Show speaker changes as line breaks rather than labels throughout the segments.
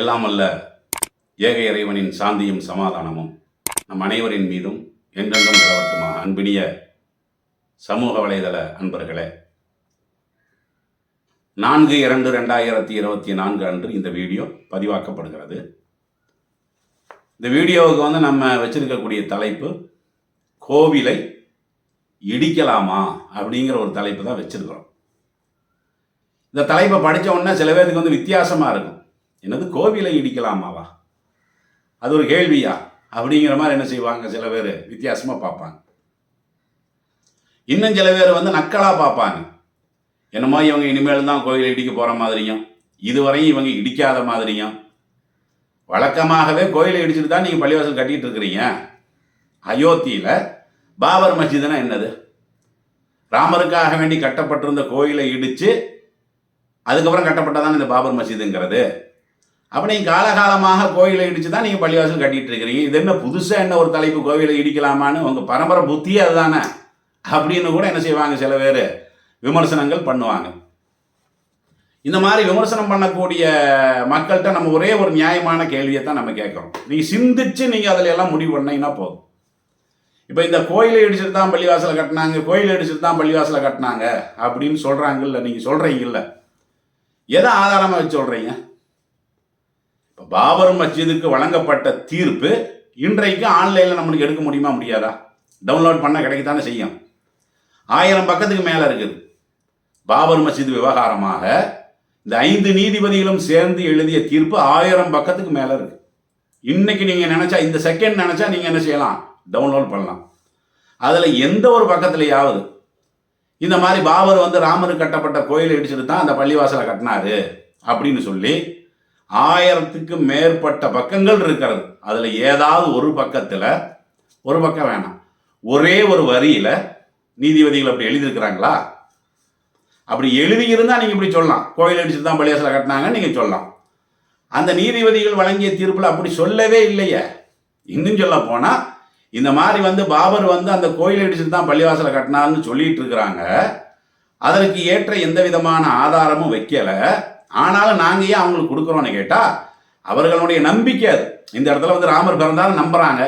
எல்லாம் அல்ல ஏக இறைவனின் சாந்தியும் சமாதானமும் நம் அனைவரின் மீதும் என்றென்றும் நிலவட்டுமா? அன்பினிய சமூக வலைதள அன்பர்களே நான்கு இரண்டு ரெண்டாயிரத்தி இருபத்தி நான்கு அன்று இந்த வீடியோ பதிவாக்கப்படுகிறது. இந்த வீடியோவுக்கு வந்து நம்ம வச்சிருக்கக்கூடிய தலைப்பு கோவிலை இடிக்கலாமா? அப்படிங்கிற ஒரு தலைப்பு தான் வச்சிருக்கிறோம். இந்த தலைப்பை படித்த உடனே சில பேருக்கு வந்து வித்தியாசமாக இருக்கும். என்னது கோவிலை இடிக்கலாமாவா? அது ஒரு கேள்வியா? அப்படிங்கிற மாதிரி என்ன செய்வாங்க சில பேர்? வித்தியாசமாக பார்ப்பாங்க. இன்னும் சில பேர் வந்து நக்கலாக பார்ப்பாங்க. என்னமோ இவங்க இனிமேல் தான் கோயிலை இடிக்க போகிற மாதிரியும் இதுவரையும் இவங்க இடிக்காத மாதிரியும். வழக்கமாகவே கோயிலை இடிச்சுட்டு தான் நீங்கள் பள்ளிவாசல் கட்டிட்டு இருக்கிறீங்க. அயோத்தியில் பாபர் மஸ்ஜிதுனா என்னது? ராமருக்காக வேண்டி கட்டப்பட்டிருந்த கோயிலை இடித்து அதுக்கப்புறம் கட்டப்பட்டதான் இந்த பாபர் மஸ்ஜிதுங்கிறது? அப்போ நீங்கள் காலகாலமாக கோயிலை இடித்து தான் நீங்கள் பள்ளிவாசல் கட்டிட்டு இருக்கிறீங்க. இது என்ன புதுசாக என்ன ஒரு தலைப்பு கோவிலை இடிக்கலாமான்னு உங்கள் பரம்பரை புத்தியே அதுதானே? அப்படின்னு கூட என்ன செய்வாங்க சில பேர்? விமர்சனங்கள் பண்ணுவாங்க. இந்த மாதிரி விமர்சனம் பண்ணக்கூடிய மக்கள்கிட்ட நம்ம ஒரே ஒரு நியாயமான கேள்வியை தான் நம்ம கேட்குறோம். நீங்கள் சிந்திச்சு நீங்கள் அதில் எல்லாம் முடிவு பண்ணீங்கன்னா போதும்? இப்போ இந்த கோயிலை இடிச்சுட்டு தான் பள்ளிவாசலை கட்டினாங்க கோயிலை இடிச்சுட்டு தான் பள்ளிவாசலை கட்டினாங்க அப்படின்னு சொல்கிறாங்கல்ல நீங்கள் சொல்கிறீங்கல்ல எதை ஆதாரமாக வச்சு சொல்கிறீங்க பாபர் மஸ்ஜிதுக்கு வழங்கப்பட்ட தீர்ப்பு இன்றைக்கு ஆன்லைனில் நம்மளுக்கு எடுக்க முடியுமா முடியாதா? டவுன்லோட் பண்ண கிடைக்கத்தானே செய்யும். ஆயிரம் பக்கத்துக்கு மேலே இருக்குது. பாபர் மஸ்ஜித் விவகாரமாக இந்த ஐந்து நீதிபதிகளும் சேர்ந்து எழுதிய தீர்ப்பு ஆயிரம் பக்கத்துக்கு மேலே இருக்கு. இன்னைக்கு நீங்கள் நினச்சா இந்த செகண்ட் நினச்சா நீங்கள் என்ன செய்யலாம்? டவுன்லோட் பண்ணலாம். அதில் எந்த ஒரு பக்கத்துலையாவது இந்த மாதிரி பாபர் வந்து ராமருக்கு கட்டப்பட்ட கோயிலை இடிச்சுட்டு தான் அந்த பள்ளிவாசலை கட்டினாரு அப்படின்னு சொல்லி ஆயிரத்துக்கு மேற்பட்ட பக்கங்கள் இருக்கிறது. அதில் ஏதாவது ஒரு பக்கத்தில் ஒரு பக்கம் வேணாம். ஒரே ஒரு வரியில் நீதிபதிகள் அப்படி எழுதியிருக்கிறாங்களா? அப்படி எழுதியிருந்தால் நீங்கள் இப்படி சொல்லலாம். கோயில் அடிச்சுட்டு தான் பள்ளிவாசலை கட்டினாங்க நீங்கள் சொல்லலாம். அந்த நீதிபதிகள் வழங்கிய தீர்ப்பில் அப்படி சொல்லவே இல்லையே. இன்னும் சொல்ல போனால் இந்த மாதிரி வந்து பாபர் வந்து அந்த கோயில் அடிச்சுட்டு தான் பள்ளிவாசலை கட்டினார்னு சொல்லிட்டு இருக்கிறாங்க. அதற்கு ஏற்ற எந்த விதமான ஆதாரமும் வைக்கலை. ஆனாலும் நாங்கள் ஏன் அவங்களுக்கு கொடுக்குறோன்னு கேட்டால் அவர்களுடைய நம்பிக்கை அது. இந்த இடத்துல வந்து ராமர் பிறந்தாலும் நம்புகிறாங்க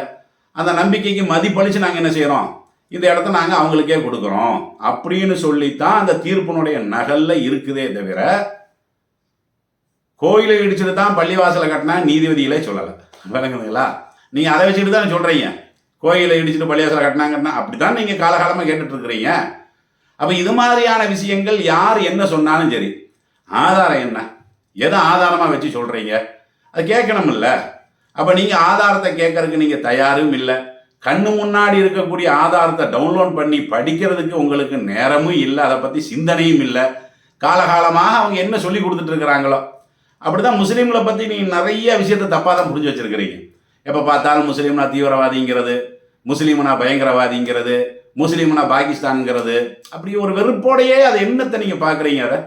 அந்த நம்பிக்கைக்கு மதிப்பளித்து நாங்கள் என்ன செய்கிறோம் இந்த இடத்த நாங்கள் அவங்களுக்கே கொடுக்குறோம். அப்படின்னு சொல்லித்தான் அந்த தீர்ப்பினுடைய நகல்ல இருக்குதே தவிர கோயிலை இடிச்சுட்டு தான் பள்ளிவாசலை கட்டினா நீதிபதிகளே சொல்லலை. விளங்குதுங்களா? நீங்கள் அதை வச்சுட்டு தான் சொல்கிறீங்க கோயிலை இடிச்சுட்டு பள்ளிவாசலை கட்டினாங்கன்னா அப்படி தான் நீங்கள் காலகாலமாக கேட்டுட்ருக்குறீங்க அப்போ இது மாதிரியான விஷயங்கள் யார் என்ன சொன்னாலும் சரி ஆதாரம் என்ன? எதை ஆதாரமாக வச்சு சொல்கிறீங்க அது கேட்கணும்ல. அப்போ நீங்கள் ஆதாரத்தை கேட்கறதுக்கு நீங்கள் தயாரும் இல்லை. கண்ணு முன்னாடி இருக்கக்கூடிய ஆதாரத்தை டவுன்லோட் பண்ணி படிக்கிறதுக்கு உங்களுக்கு நேரமும் இல்லை. அதை பற்றி சிந்தனையும் இல்லை. காலகாலமாக அவங்க என்ன சொல்லி கொடுத்துட்டு இருக்கிறாங்களோ அப்படி தான் முஸ்லீம்களை பற்றி நீங்கள் நிறைய விஷயத்தை தப்பாக தான் புரிஞ்சு வச்சுருக்கிறீங்க. எப்போ பார்த்தாலும் முஸ்லீம்னா தீவிரவாதிங்கிறது முஸ்லீம்னா பயங்கரவாதிங்கிறது முஸ்லீம்னா பாகிஸ்தான்ங்கிறது. அப்படி ஒரு வெறுப்போடையே அதை என்னத்தை நீங்கள் பார்க்குறீங்க அதை.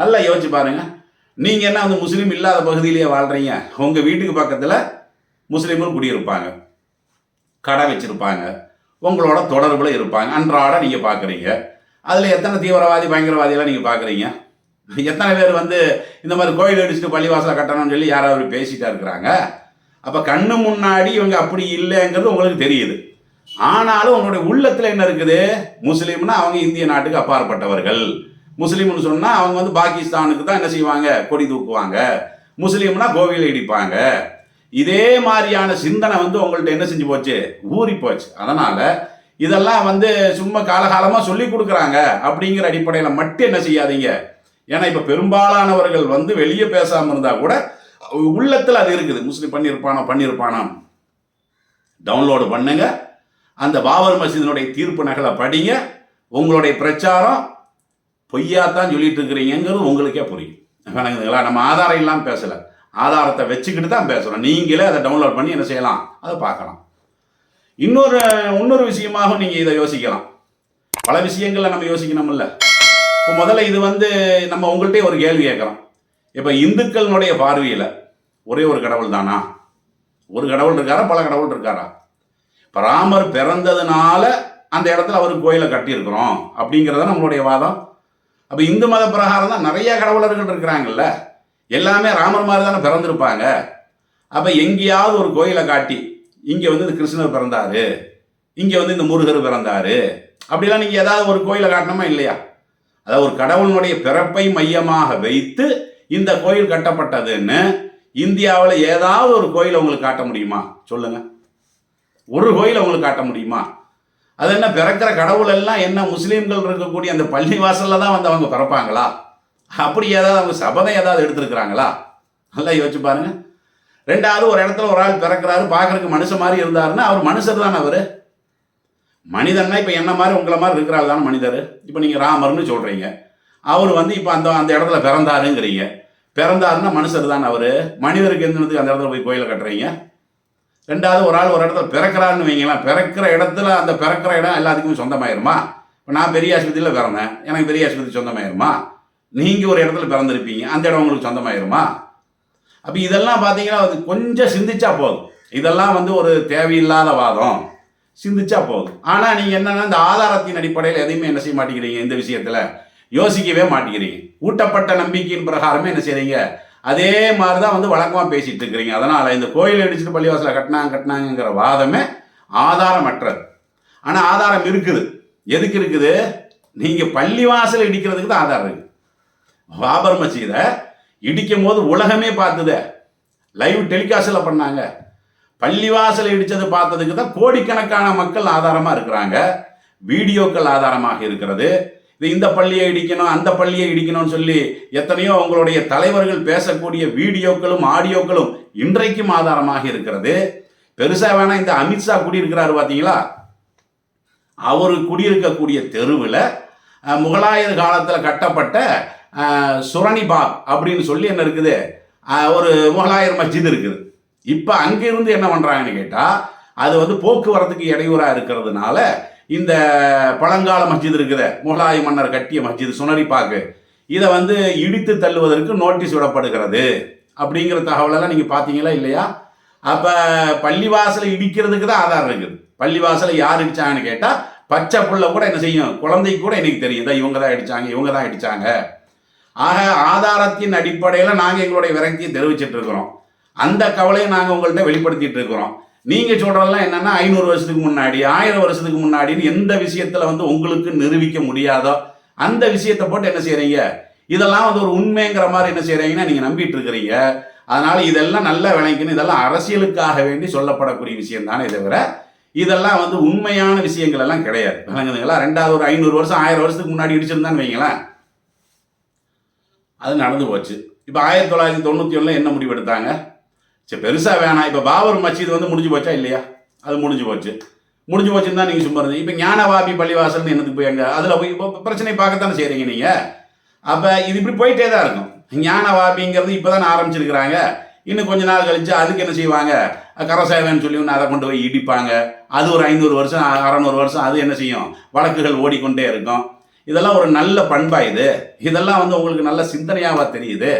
நல்லா யோசிச்சு பாருங்கள் நீங்கள் என்ன வந்து முஸ்லீம் இல்லாத பகுதியிலேயே வாழ்கிறீங்க உங்கள் வீட்டுக்கு பக்கத்தில் முஸ்லீம்கள் குடியிருப்பாங்க. கடை வச்சுருப்பாங்க. உங்களோட தொடர்பில் இருப்பாங்க. அன்றாட நீங்கள் பார்க்குறீங்க. அதில் எத்தனை தீவிரவாதி பயங்கரவாதியெல்லாம் நீங்கள் பார்க்குறீங்க? எத்தனை பேர் வந்து இந்த மாதிரி கோயில் அடிச்சுட்டு பள்ளிவாசலை கட்டணும்னு சொல்லி யாராவது பேசிட்டா இருக்கிறாங்க? அப்போ கண்ணு முன்னாடி இவங்க அப்படி இல்லைங்கிறது உங்களுக்கு தெரியுது. ஆனாலும் உங்களுடைய உள்ளத்தில் என்ன இருக்குது? முஸ்லீம்னா அவங்க இந்திய நாட்டுக்கு அப்பாற்பட்டவர்கள். முஸ்லீம்னு சொன்னால் அவங்க வந்து பாகிஸ்தானுக்கு தான் என்ன செய்வாங்க? கொடி தூக்குவாங்க. முஸ்லீம்னா கோவிலை இடிப்பாங்க. இதே மாதிரியான சிந்தனை வந்து உங்கள்ட்ட என்ன செஞ்சு போச்சு? ஊறி போச்சு. அதனால் இதெல்லாம் வந்து சும்மா காலகாலமாக சொல்லி கொடுக்குறாங்க. அப்படிங்கிற அடிப்படையில் மட்டும் என்ன செய்யாதீங்க. ஏன்னா இப்போ பெரும்பாலானவர்கள் வந்து வெளியே பேசாமல் இருந்தால் கூட உள்ளத்தில் அது இருக்குது. முஸ்லீம் பண்ணியிருப்பானோ பண்ணியிருப்பானோ டவுன்லோடு பண்ணுங்க. அந்த பாபர் மசீதினுடைய தீர்ப்பு நகலை படிங்க. உங்களுடைய பிரச்சாரம் பொய்யாத்தான் சொல்லிட்டு இருக்கிறீங்கிறது உங்களுக்கே புரியும். வணங்குதுங்களா நம்ம ஆதாரம் இல்லாமல் பேசலை. ஆதாரத்தை வச்சுக்கிட்டு தான் பேசுகிறோம் நீங்களே அதை டவுன்லோட் பண்ணி என்ன செய்யலாம்? அதை பார்க்கலாம். இன்னொரு இன்னொரு விஷயமாக நீங்கள் இதை யோசிக்கலாம். பல விஷயங்களில் நம்ம யோசிக்கணும்ல. இப்போ முதல்ல இது வந்து நம்ம உங்கள்கிட்ட ஒரு கேள்வி கேட்குறோம். இப்போ இந்துக்களினுடைய பார்வையில் ஒரே ஒரு கடவுள் தானா? ஒரு கடவுள் இருக்காரா? பல கடவுள் இருக்காரா? இப்போ ராமர் பிறந்ததுனால அந்த இடத்துல அவர் கோயிலை கட்டியிருக்கிறோம் அப்படிங்கிறத நம்மளுடைய வாதம்? அப்போ இந்து மத பிரகாரம் தான் நிறைய கடவுளர்கள் இருக்கிறாங்கல்ல. எல்லாமே ராமர் மாதிரி தானே பிறந்திருப்பாங்க. அப்போ எங்கேயாவது ஒரு கோயிலை காட்டி இங்கே வந்து இந்த கிருஷ்ணர் பிறந்தாரு இங்கே வந்து இந்த முருகர் பிறந்தாரு அப்படிலாம் நீங்கள் ஏதாவது ஒரு கோயிலை காட்டணுமா இல்லையா? அதாவது ஒரு கடவுளினுடைய பிறப்பை மையமாக வைத்து இந்த கோயில் கட்டப்பட்டதுன்னு இந்தியாவில் ஏதாவது ஒரு கோயிலை உங்களுக்கு காட்ட முடியுமா? சொல்லுங்க. ஒரு கோயிலை உங்களுக்கு காட்ட முடியுமா? அது என்ன பிறக்கிற கடவுள் எல்லாம் என்ன முஸ்லீம்கள் இருக்கக்கூடிய அந்த பள்ளி வாசலில் தான் வந்து அவங்க பிறப்பாங்களா? அப்படி ஏதாவது அவங்க சபதம் ஏதாவது எடுத்திருக்கிறாங்களா? நல்லா யோசிச்சு பாருங்க. ரெண்டாவது ஒரு இடத்துல ஒரு ஆள் பிறக்கிறாரு பார்க்கறதுக்கு மனுஷன் மாதிரி இருந்தாருன்னா அவர் மனுஷர் தானே அவர்? மனிதன்னா இப்போ என்ன மாதிரி உங்களை மாதிரி இருக்கிறாரு தானே மனிதர்? இப்போ நீங்கள் ராமர்னு சொல்கிறீங்க அவர் வந்து இப்போ அந்த அந்த இடத்துல பிறந்தாருங்கிறீங்க. பிறந்தாருன்னா மனுஷர் தானே அவர்? மனிதருக்கு எந்தனத்துக்கு அந்த இடத்துல போய் கோயிலை கட்டுறீங்க? ரெண்டாவது ஒரு ஆள் ஒரு இடத்துல பிறக்கிறான்னு வைங்களேன். பிறக்கிற இடத்துல அந்த பிறக்கிற இடம் எல்லாத்துக்குமே சொந்தமாயிருமா? இப்போ நான் பெரிய ஆஸ்பத்திரியில் பிறந்தேன். எனக்கு பெரிய ஆஸ்பத்திரி சொந்தமாயிருமா? நீங்கள் ஒரு இடத்துல பிறந்திருப்பீங்க. அந்த இடம் உங்களுக்கு சொந்தமாயிருமா? அப்போ இதெல்லாம் பார்த்தீங்கன்னா அது கொஞ்சம் சிந்திச்சா போதும். இதெல்லாம் வந்து ஒரு தேவையில்லாத வாதம். சிந்திச்சா போதும். ஆனால் நீங்கள் என்னென்னா இந்த ஆதாரத்தின் அடிப்படையில் எதையுமே என்ன செய்ய மாட்டேங்கிறீங்க இந்த விஷயத்தில்? யோசிக்கவே மாட்டேங்கிறீங்க. ஊட்டப்பட்ட நம்பிக்கையின் பிரகாரமே என்ன செய்கிறீங்க அதே மாதிரி தான் வந்து வழக்கமாக பேசிகிட்டு இருக்கிறீங்க. அதனால் இந்த கோயில் அடிச்சுட்டு பள்ளிவாசலை கட்டினாங்க கட்டினாங்கிற வாதமே ஆதாரமற்றது. ஆனால் ஆதாரம் இருக்குது. எதுக்கு இருக்குது? நீங்கள் பள்ளிவாசல் இடிக்கிறதுக்கு தான் ஆதாரம் இருக்குது பாபர் மசீதை இடிக்கும் போது உலகமே பார்த்துதே. லைவ் டெலிகாஸ்டில் பண்ணாங்க. பள்ளிவாசல் இடித்தது பார்த்ததுக்கு தான் கோடிக்கணக்கான மக்கள் ஆதாரமாக இருக்கிறாங்க. வீடியோக்கள் ஆதாரமாக இருக்கிறது. இது இந்த பள்ளியை இடிக்கணும் அந்த பள்ளியை இடிக்கணும்னு சொல்லி எத்தனையோ அவங்களுடைய தலைவர்கள் பேசக்கூடிய வீடியோக்களும் ஆடியோக்களும் இன்றைக்கும் ஆதாரமாக இருக்கிறது. பெருசா வேணா இந்த அமித்ஷா குடியிருக்கிறாரு பார்த்தீங்களா அவர் குடியிருக்கக்கூடிய தெருவில் முகலாயர் காலத்தில் கட்டப்பட்ட அஹ், சுரணிபாக் அப்படின்னு சொல்லி என்ன இருக்குது? ஒரு முகலாயர் மஸ்ஜித் இருக்குது. இப்போ அங்கிருந்து என்ன பண்ணுறாங்கன்னு கேட்டால் அது வந்து போக்குவரத்துக்கு இடையூறாக இருக்கிறதுனால இந்த பழங்கால மஸ்ஜித் இருக்குது முகலாய மன்னர் கட்டிய மஸ்ஜித் சுனரிப்பாக்கு இதை வந்து இடித்து தள்ளுவதற்கு நோட்டீஸ் விடப்படுகிறது. அப்படிங்கிற தகவலெல்லாம் நீங்கள் பார்த்தீங்களா இல்லையா? அப்போ பள்ளிவாசலை இடிக்கிறதுக்கு தான் ஆதாரம் இருக்குது. பள்ளிவாசலை யார் இடிச்சாங்கன்னு கேட்டால் பச்சை புள்ள கூட என்ன செய்யும்? குழந்தைக்கு கூட எனக்கு தெரியும். தான் இவங்க தான் அடிச்சாங்க இவங்க தான் அடிச்சாங்க ஆக ஆதாரத்தின் அடிப்படையில் நாங்கள் எங்களுடைய விரக்தியை தெரிவிச்சிட்டு இருக்கிறோம். அந்த கவலையை நாங்கள் உங்கள்கிட்ட வெளிப்படுத்திட்டு இருக்கிறோம். நீங்கள் சொல்கிறதெல்லாம் என்னென்னா ஐநூறு வருஷத்துக்கு முன்னாடி ஆயிரம் வருஷத்துக்கு முன்னாடின்னு எந்த விஷயத்தில் வந்து உங்களுக்கு நிரூபிக்க முடியாதோ அந்த விஷயத்தை போட்டு என்ன செய்கிறீங்க இதெல்லாம் வந்து ஒரு உண்மைங்கிற மாதிரி என்ன செய்கிறீங்கன்னா நீங்கள் நம்பிட்டு இருக்கிறீங்க. அதனால் இதெல்லாம் நல்ல விளைக்கணும் இதெல்லாம் அரசியலுக்காக வேண்டி சொல்லப்படக்கூடிய விஷயம் தானே தவிர இதெல்லாம் வந்து உண்மையான விஷயங்கள் எல்லாம் கிடையாது. விளங்குதுங்களா? ரெண்டாவது ஒரு ஐநூறு வருஷம் ஆயிரம் வருஷத்துக்கு முன்னாடி இடிச்சிருந்தான்னு வைங்களேன். அது நடந்து போச்சு. இப்போ ஆயிரத்தி தொள்ளாயிரத்தி தொண்ணூற்றி ஒன்றில் என்ன முடிவு எடுத்தாங்க சரி பெருசாக வேணாம். இப்போ பாபர் மஸ்ஜித் வந்து முடிஞ்சு போச்சா இல்லையா? அது முடிஞ்சு போச்சு. முடிஞ்சு போச்சுன்னு தான் நீங்கள் சும்மா இருந்தீங்க. இப்போ ஞானவாபி பள்ளிவாசல்னு என்னதுக்கு போய் அங்கே அதில் போய் இப்போ பிரச்சனை பார்க்கத்தானே செய்கிறீங்க நீங்கள் அப்போ இது இப்படி போயிட்டே தான் இருக்கும். ஞானவாபிங்கிறது இப்போ தான் ஆரம்பிச்சிருக்கிறாங்க. இன்னும் கொஞ்ச நாள் கழிச்சு அதுக்கு என்ன செய்வாங்க? கரசேவைன்னு சொல்லி ஒன்று அதை கொண்டு போய் இடிப்பாங்க. அது ஒரு ஐநூறு வருஷம் அறநூறு வருஷம் அது என்ன செய்யும்? வழக்குகள் ஓடிக்கொண்டே இருக்கும். இதெல்லாம் ஒரு நல்ல பண்பா இது. இதெல்லாம் வந்து உங்களுக்கு நல்ல சிந்தனையாவா தெரியுது.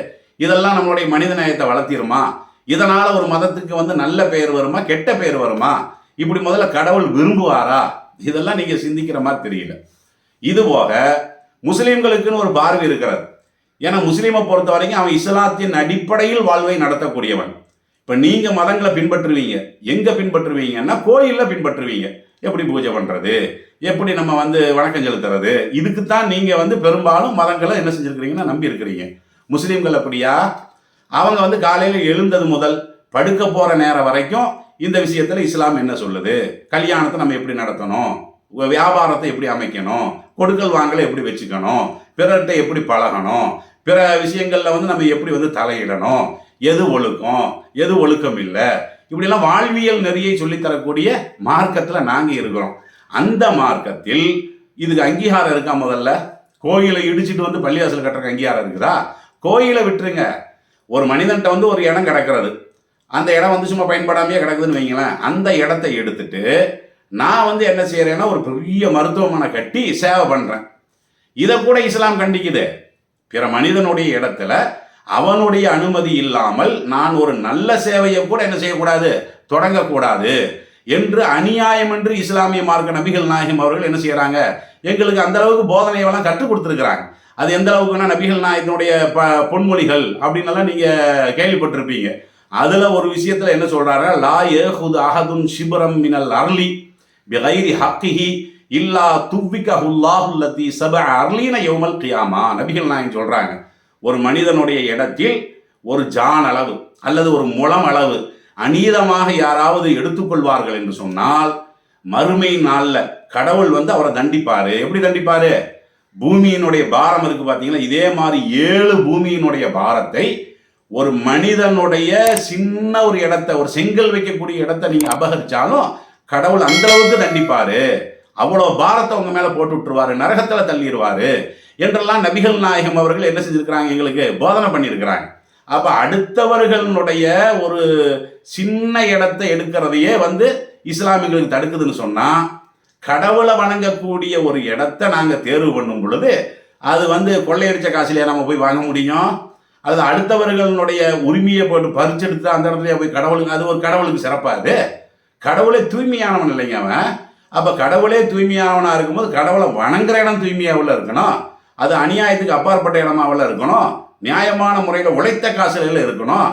இதெல்லாம் நம்மளுடைய மனித நேயத்தை வளர்த்திருமா? இதனால் ஒரு மதத்துக்கு வந்து நல்ல பெயர் வருமா கெட்ட பெயர் வருமா? இப்படி முதல்ல கடவுள் விரும்புவாரா? இதெல்லாம் நீங்கள் சிந்திக்கிற மாதிரி தெரியல. இது போக ஒரு பார்வை இருக்கிறது. ஏன்னா முஸ்லீமை பொறுத்த வரைக்கும் அவன் இஸ்லாத்தின் அடிப்படையில் வாழ்வை நடத்தக்கூடியவன். இப்போ நீங்கள் மதங்களை பின்பற்றுவீங்க. எங்கே பின்பற்றுவீங்கன்னா கோயிலில் பின்பற்றுவீங்க. எப்படி பூஜை பண்ணுறது எப்படி நம்ம வந்து வணக்கம் செலுத்துறது? இதுக்கு தான் நீங்கள் வந்து பெரும்பாலும் மதங்களை என்ன செஞ்சிருக்கிறீங்கன்னா நம்பி இருக்கிறீங்க முஸ்லீம்கள் அப்படியா? அவங்க வந்து காலையில் எழுந்தது முதல் படுக்க போகிற நேரம் வரைக்கும் இந்த விஷயத்தில் இஸ்லாம் என்ன சொல்லுது? கல்யாணத்தை நம்ம எப்படி நடத்தணும்? வியாபாரத்தை எப்படி அமைக்கணும்? கொடுக்கல் வாங்கலை எப்படி வச்சுக்கணும்? பிறர்கிட்ட எப்படி பழகணும்? பிற விஷயங்களில் வந்து நம்ம எப்படி வந்து தலையிடணும்? எது ஒழுக்கம்? எது ஒழுக்கம் இல்லை? இப்படிலாம் வாழ்வியல் நெறியை சொல்லித் தரக்கூடிய மார்க்கத்தில் நாங்கள் இருக்கிறோம். அந்த மார்க்கத்தில் இதுக்கு அங்கீகாரம் இருக்கா முதல்ல? கோயிலை இடிச்சிட்டு வந்து பள்ளிவாசல் கட்டுறக்கு அங்கீகாரம் இருக்குதா? கோயிலை விட்டுருங்க. ஒரு மனிதன்கிட்ட வந்து ஒரு இடம் கிடக்கிறது. அந்த இடம் வந்து சும்மா பயன்படாமையே கிடக்குதுன்னு வைங்களேன். அந்த இடத்த எடுத்துட்டு நான் வந்து என்ன செய்கிறேன்னா ஒரு பெரிய மருத்துவமனை கட்டி சேவை பண்ணுறேன் இதை கூட இஸ்லாம் கண்டிக்குது. பிற மனிதனுடைய இடத்துல அவனுடைய அனுமதி இல்லாமல் நான் ஒரு நல்ல சேவையை கூட என்ன செய்யக்கூடாது? தொடங்கக்கூடாது என்று அநியாயம் என்று இஸ்லாமிய மார்க்க நபிகள் நாயகம் அவர்கள் என்ன செய்கிறாங்க எங்களுக்கு அந்த அளவுக்கு போதனையெல்லாம் கற்றுக் கொடுத்துருக்குறாங்க. அது எந்த அளவுக்குன்னா நபிகள் நாயகனுடைய ப பொன்மொழிகள் அப்படின்னெல்லாம் நீங்கள் கேள்விப்பட்டிருப்பீங்க. அதில் ஒரு விஷயத்தில் என்ன சொல்கிறாரு லா ஏஹுத் அஹதுன் ஷிபரம் மினல் அர்லி பிகைரி ஹக்கிஹி இல்லா துவ்விகஹுல்லாஹுல்லதி சப அர்லீன யோமல் கியாமா. நபிகள் நாயகம் சொல்கிறாங்க ஒரு மனிதனுடைய இடத்தில் ஒரு ஜான் அளவு அல்லது ஒரு முளம் அளவு அநீதமாக யாராவது எடுத்துக்கொள்வார்கள் என்று சொன்னால் மறுமை நாளில் கடவுள் வந்து அவரை தண்டிப்பாரு. எப்படி தண்டிப்பாரு? பூமியினுடைய பாரம் இருக்கு பார்த்தீங்கன்னா இதே மாதிரி ஏழு பூமியினுடைய பாரத்தை ஒரு மனிதனுடைய சின்ன ஒரு இடத்த ஒரு செங்கல் வைக்கக்கூடிய இடத்த நீங்க அபகரிச்சாலும் கடவுள் அந்த அளவுக்கு தண்டிப்பாரு. அவ்வளோ பாரத்தை உங்க மேல போட்டு விட்டுருவாரு நரகத்துல தள்ளிடுவாரு என்றெல்லாம் நபிகள் நாயகம் அவர்கள் என்ன செஞ்சிருக்கிறாங்க எங்களுக்கு? போதனை பண்ணியிருக்கிறாங்க அப்ப அடுத்தவர்களுடைய ஒரு சின்ன இடத்தை எடுக்கிறதையே வந்து இஸ்லாமியர்களுக்கு தடுக்குதுன்னு சொன்னா கடவுளை வணங்கக்கூடிய ஒரு இடத்த நாங்கள் தேர்வு பண்ணும் பொழுது அது வந்து கொள்ளையடித்த காசுலயே நம்ம போய் வாங்க முடியும். அது அடுத்தவர்களுடைய உரிமையை போட்டு பறிச்செடுத்து அந்த இடத்துல போய் கடவுளுக்கு அது ஒரு கடவுளுக்கு சிறப்பாது கடவுளே தூய்மையானவன் இல்லைங்க அவன். அப்போ கடவுளே தூய்மையானவனாக இருக்கும்போது கடவுளை வணங்குற இடம் தூய்மையாவில் இருக்கணும். அது அநியாயத்துக்கு அப்பாற்பட்ட இடமாவில் இருக்கணும். நியாயமான முறையில் உழைத்த காசுகளில் இருக்கணும்.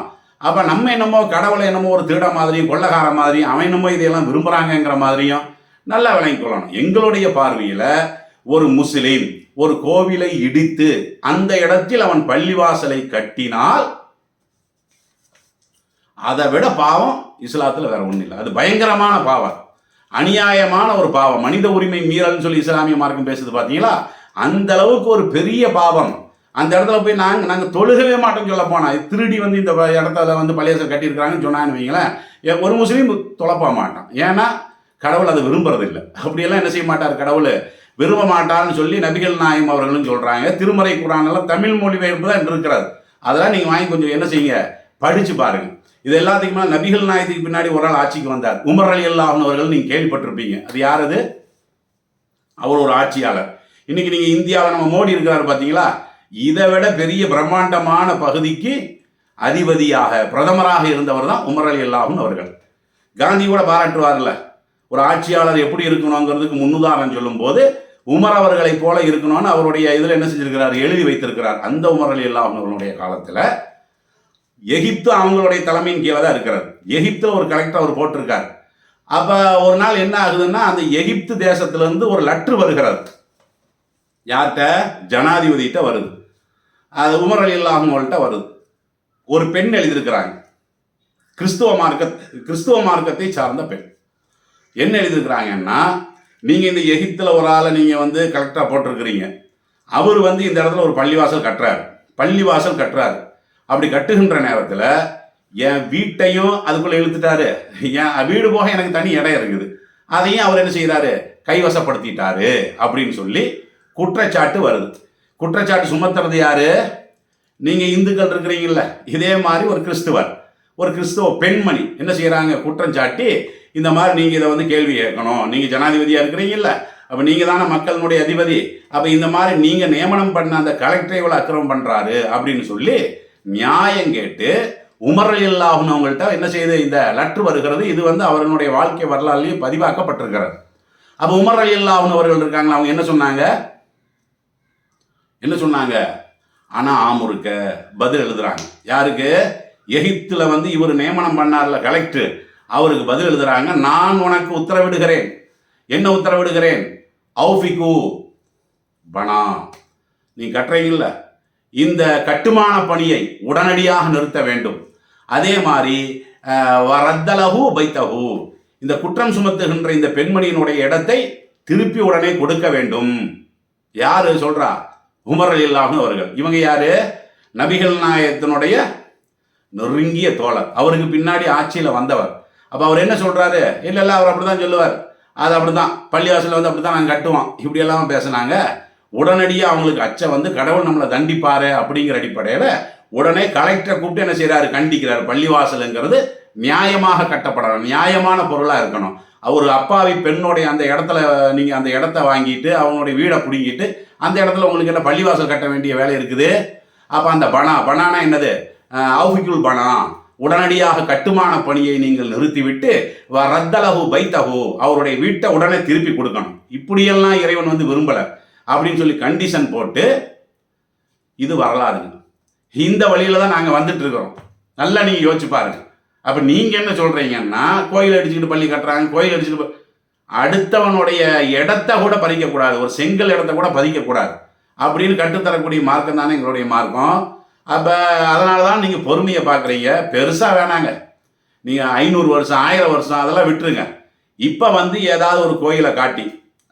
அப்போ நம்ம என்னமோ கடவுளை என்னமோ ஒரு திருட மாதிரியும் கொள்ளக்கார மாதிரியும் அவன் என்னமோ இதையெல்லாம் விரும்புகிறாங்கங்கிற மாதிரியும் நல்லா விளங்கி கொள்ளணும். எங்களுடைய பார்வையில் ஒரு முஸ்லீம் ஒரு கோவிலை இடித்து அந்த இடத்தில் அவன் பள்ளிவாசலை கட்டினால் அதை விட பாவம் இஸ்லாத்தில் வேற ஒன்றும் இல்லை. அது பயங்கரமான பாவம். அநியாயமான ஒரு பாவம். மனித உரிமை மீறல்னு சொல்லி இஸ்லாமிய மார்க்கம் பேசுது பார்த்தீங்களா அந்த அளவுக்கு ஒரு பெரிய பாவம். அந்த இடத்துல போய் நாங்கள் நாங்கள் தொழுகவே மாட்டோம்னு சொல்ல போனால் திருடி வந்து இந்த இடத்துல வந்து பழைய கட்டியிருக்கிறாங்கன்னு சொன்னான்னு வைங்களேன் ஒரு முஸ்லீம் தொலைப்ப மாட்டான். ஏன்னா கடவுள் அதை விரும்புறதில்லை. அப்படியெல்லாம் என்ன செய்ய மாட்டார் கடவுள்? விரும்ப மாட்டான்னு சொல்லி நபிகள் நாயம் அவர்களும் சொல்கிறாங்க திருமறை குரானெல்லாம் தமிழ் மொழிபெயர்ப்பு தான் இருக்கிறார். அதெல்லாம் நீங்கள் வாங்கி கொஞ்சம் என்ன செய்யுங்க? படித்து பாருங்கள் இது எல்லாத்துக்குமே நபிகள் நாயத்துக்கு பின்னாடி ஒரு ஆள் ஆட்சிக்கு வந்தார். உமர் அலி அல்லாஹன் அவர்கள் நீங்கள் கேள்விப்பட்டிருப்பீங்க. அது யார் அது? அவர் ஒரு ஆட்சியாளர். இன்னைக்கு நீங்கள் இந்தியாவில் நம்ம மோடி இருக்கிறாரு பார்த்தீங்களா இதை விட பெரிய பிரம்மாண்டமான பகுதிக்கு அதிபதியாக பிரதமராக இருந்தவர் தான் உமர் அலி அல்லாஹன் அவர்கள். காந்தி கூட பாராட்டுவார்ல. ஒரு ஆட்சியாளர் எப்படி இருக்கணுங்கிறதுக்கு முன்னுதாரணம் சொல்லும்போது உமர் அவர்களை போல இருக்கணும்னு அவருடைய இதில் என்ன செஞ்சிருக்கிறார்? எழுதி வைத்திருக்கிறார். அந்த உமர் அலி அல்லாஹர்களுடைய காலத்தில் எகிப்து அவங்களுடைய தலைமையின் கீழே தான் இருக்கிறார். எகிப்தில் ஒரு கலெக்டர் அவர் போட்டிருக்கார். அப்போ ஒரு நாள் என்ன ஆகுதுன்னா அந்த எகிப்து தேசத்திலேருந்து ஒரு லெட்ரு வருகிறது. யார்கிட்ட? ஜனாதிபதிகிட்ட வருது. அது உமர் அலி அல்லாஹங்கள்ட்ட வருது. ஒரு பெண் எழுதியிருக்கிறாங்க. கிறிஸ்துவ மார்க்க கிறிஸ்துவ மார்க்கத்தை சார்ந்த பெண். என்ன எழுதியிருக்கிறாங்கன்னா நீங்கள் இந்த எகிப்தில் ஒரு ஆளை நீங்கள் வந்து கரெக்டாக போட்டிருக்கிறீங்க. அவர் வந்து இந்த இடத்துல ஒரு பள்ளிவாசல் கட்டுறாரு. பள்ளிவாசல் கட்டுறாரு. அப்படி கட்டுகின்ற நேரத்தில் என் வீட்டையும் அதுக்குள்ளே இழுத்துட்டாரு. என் வீடு போக எனக்கு தனி இடம் இருக்குது. அதையும் அவர் என்ன செய்கிறாரு கைவசப்படுத்திட்டாரு அப்படின்னு சொல்லி குற்றச்சாட்டு வருது. குற்றச்சாட்டு சுமத்துறது யாரு? நீங்கள் இந்துக்கள் இருக்கிறீங்கள இதே மாதிரி ஒரு கிறிஸ்துவர். ஒரு கிறிஸ்துவ பெண்மணி என்ன செய்கிறாங்க குற்றம் சாட்டி இந்த மாதிரி நீங்கள் இதை வந்து கேள்வி கேட்கணும். நீங்கள் ஜனாதிபதியாக இருக்கிறீங்கல்ல. அப்போ நீங்கள் தானே மக்களினுடைய அதிபதி. அப்போ இந்த மாதிரி நீங்கள் நியமனம் பண்ண அந்த கலெக்டரை இவ்வளோ அக்கிரமம் பண்ணுறாரு அப்படின்னு சொல்லி நியாயம் கேட்டு உமர் இல்லாகுனவங்கள்ட்ட என்ன செய்யுது இந்த லெட்ரு வருகிறது. இது வந்து அவர்களுடைய வாழ்க்கை வரலாறுலேயும் பதிவாக்கப்பட்டிருக்கிறது. அப்போ உமர் அலி அவர்கள் இருக்காங்களா அவங்க என்ன சொன்னாங்க? என்ன சொன்னாங்க? ஆனால் ஆமுருக்க பதில் எழுதுறாங்க. யாருக்கு? எகிப்தில் வந்து இவர் நியமனம் பண்ணார்ல கலெக்டர். அவருக்கு பதில் எழுதுறாங்க நான் உனக்கு உத்தரவிடுகிறேன். என்ன உத்தரவிடுகிறேன்? அவுஃபிகு பனா நீ கட்டுறீங்கல்ல? இந்த கட்டுமான பணியை உடனடியாக நிறுத்த வேண்டும். அதே மாதிரி ரத்தலகு பைத்தகு இந்த குற்றம் சுமத்துகின்ற இந்த பெண்மணியினுடைய இடத்தை திருப்பி உடனே கொடுக்க வேண்டும். யாரு சொல்றா? உமர் இல்லாமல் அவர்கள். இவங்க யாரு? நபிகள் நாயகத்தினுடைய நெருங்கிய தோழர். அவருக்கு பின்னாடி ஆட்சியில் வந்தவர். அப்போ அவர் என்ன சொல்கிறாரு இல்லை இல்லை அவர் அப்படி தான் சொல்லுவார். அது அப்படி தான் பள்ளிவாசலில் வந்து அப்படி தான் நாங்கள் கட்டுவோம். இப்படியெல்லாம் பேசுனாங்க. உடனடியாக அவங்களுக்கு அச்சம் வந்து கடவுள் நம்மளை தண்டிப்பாரு அப்படிங்கிற அடிப்படையில் உடனே கலெக்டரை கூப்பிட்டு என்ன செய்கிறாரு கண்டிக்கிறார். பள்ளிவாசலுங்கிறது நியாயமாக கட்டப்படணும். நியாயமான பொருளாக இருக்கணும். அவர் அப்பாவி பெண்ணுடைய அந்த இடத்துல நீங்கள் அந்த இடத்த வாங்கிட்டு அவங்களுடைய வீடை பிடுங்கிட்டு அந்த இடத்துல உங்களுக்கு என்ன பள்ளிவாசல் கட்ட வேண்டிய வேலை இருக்குது? அப்போ அந்த பணா பனானா என்னது? அவுஃபிக்குள் பனா. உடனடியாக கட்டுமான பணியை நீங்கள் நிறுத்திவிட்டு ரத்தலகு பைத்தகு அவருடைய வீட்டை உடனே திருப்பி கொடுக்கணும். இப்படியெல்லாம் இறைவன் வந்து விரும்பலை. அப்படின்னு சொல்லி கண்டிஷன் போட்டு இது வரலாறுங்க இந்த வழியில தான் நாங்கள் வந்துட்டு இருக்கிறோம். நல்லா நீங்கள் யோசிச்சு பாருங்க. அப்போ நீங்கள் என்ன சொல்கிறீங்கன்னா கோயில் அடிச்சுக்கிட்டு பள்ளி கட்டுறாங்க கோயில் அடிச்சுட்டு அடுத்தவனுடைய இடத்த கூட பறிக்கக்கூடாது ஒரு செங்கல் இடத்த கூட பதிக்கக்கூடாது. அப்படின்னு கட்டுத்தரக்கூடிய மார்க்கம் தானே எங்களுடைய மார்க்கம். அப்போ அதனால தான் நீங்கள் பொறுமையை பார்க்குறீங்க. பெருசாக வேணாங்க. நீங்கள் ஐநூறு வருஷம் ஆயிரம் வருஷம் அதெல்லாம் விட்டுருங்க. இப்போ வந்து ஏதாவது ஒரு கோயிலை காட்டி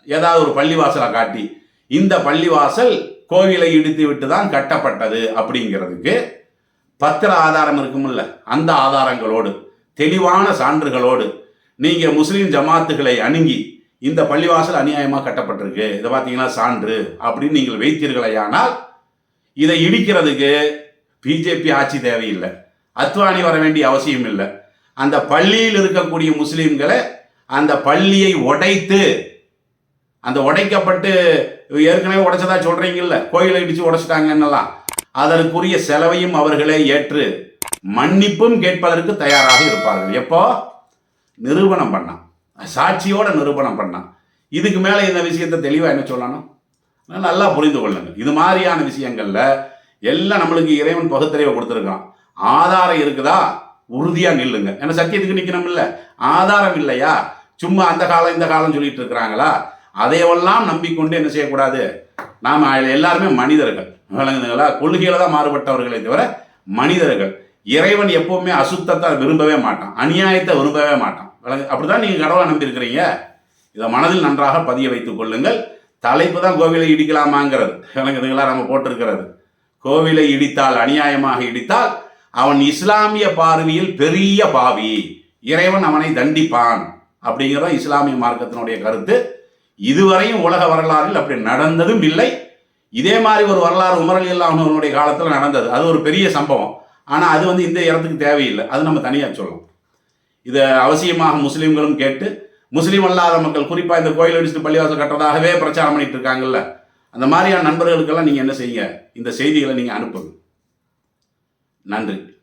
ஏதாவது ஒரு பள்ளிவாசலை காட்டி இந்த பள்ளிவாசல் கோவிலை இடித்து விட்டு தான் கட்டப்பட்டது அப்படிங்கிறதுக்கு பத்திர ஆதாரம் இருக்குமில்ல. அந்த ஆதாரங்களோடு தெளிவான சான்றுகளோடு நீங்கள் முஸ்லீம் ஜமாத்துகளை அணுகி இந்த பள்ளிவாசல் அநியாயமாக கட்டப்பட்டிருக்கு. இதை பார்த்தீங்கன்னா சான்று அப்படின்னு நீங்கள் வைத்தீர்களேயானால் இதை இடிக்கிறதுக்கு பிஜேபி ஆட்சி தேவையில்லை. அத்வானி வர வேண்டிய அவசியம் இல்லை. அந்த பள்ளியில் இருக்கக்கூடிய முஸ்லீம்களை அந்த பள்ளியை உடைத்து அந்த உடைக்கப்பட்டு ஏற்கனவே உடைச்சதா சொல்றீங்கல்ல கோயிலை இடிச்சு உடைச்சிட்டாங்கன்னெல்லாம் அதற்குரிய செலவையும் அவர்களே ஏற்று மன்னிப்பும் கேட்பதற்கு தயாராக இருப்பார்கள். எப்போ? நிரூபணம் பண்ணான். சாட்சியோட நிரூபணம் பண்ணான். இதுக்கு மேலே இந்த விஷயத்தை தெளிவாக என்ன சொல்லணும்? நல்லா புரிந்து கொள்ளுங்கள். இது மாதிரியான விஷயங்களில் எல்லாம் நம்மளுக்கு இறைவன் பகுத்தறிவை கொடுத்துருக்கான். ஆதாரம் இருக்குதா? உறுதியா நில்லுங்க. ஏன்னா சத்தியத்துக்கு நிக்கணும் இல்ல ஆதாரம் இல்லையா? சும்மா அந்த காலம் இந்த காலம் சொல்லிட்டு இருக்கிறாங்களா? அதையெல்லாம் நம்பிக்கொண்டு என்ன செய்யக்கூடாது? நாம் எல்லாருமே மனிதர்கள். விளங்குதுங்களா கொள்கையில தான் மாறுபட்டவர்களே தவிர மனிதர்கள். இறைவன் எப்பவுமே அசுத்தத்தை விரும்பவே மாட்டான். அநியாயத்தை விரும்பவே மாட்டான். விளங்கு அப்படிதான் நீங்க கடவுளை நம்பியிருக்கிறீங்க. இதை மனதில் நன்றாக பதிய வைத்துக் கொள்ளுங்கள். தலைப்பு தான் கோவிலை இடிக்கலாமாங்கிறது. விளங்குதுங்களா நம்ம போட்டிருக்கிறது. கோவிலை இடித்தால் அநியாயமாக இடித்தால் அவன் இஸ்லாமிய பார்வையில் பெரிய பாவி. இறைவன் அவனை தண்டிப்பான். அப்படிங்கிறது இஸ்லாமிய மார்க்கத்தினுடைய கருத்து. இதுவரையும் உலக வரலாறில் அப்படி நடந்ததும் இல்லை. இதே மாதிரி ஒரு வரலாறு உமரல் அல்லாஹனுடைய காலத்தில் நடந்தது. அது ஒரு பெரிய சம்பவம். ஆனால் அது வந்து இந்த இடத்துக்கு தேவையில்லை. அது நம்ம தனியாக சொல்லலாம் இதை அவசியமாக முஸ்லீம்களும் கேட்டு முஸ்லீம் அல்லாத மக்கள் குறிப்பாக இந்த கோயில் அடிச்சுட்டு பள்ளிவாசல் கட்டுறதாகவே பிரச்சாரம் பண்ணிட்டு இருக்காங்கல்ல அந்த மாதிரியான நண்பர்களுக்கெல்லாம் நீங்கள் என்ன செய்யுங்க? இந்த செய்திகளை நீங்கள் அனுப்புங்க. நன்றி.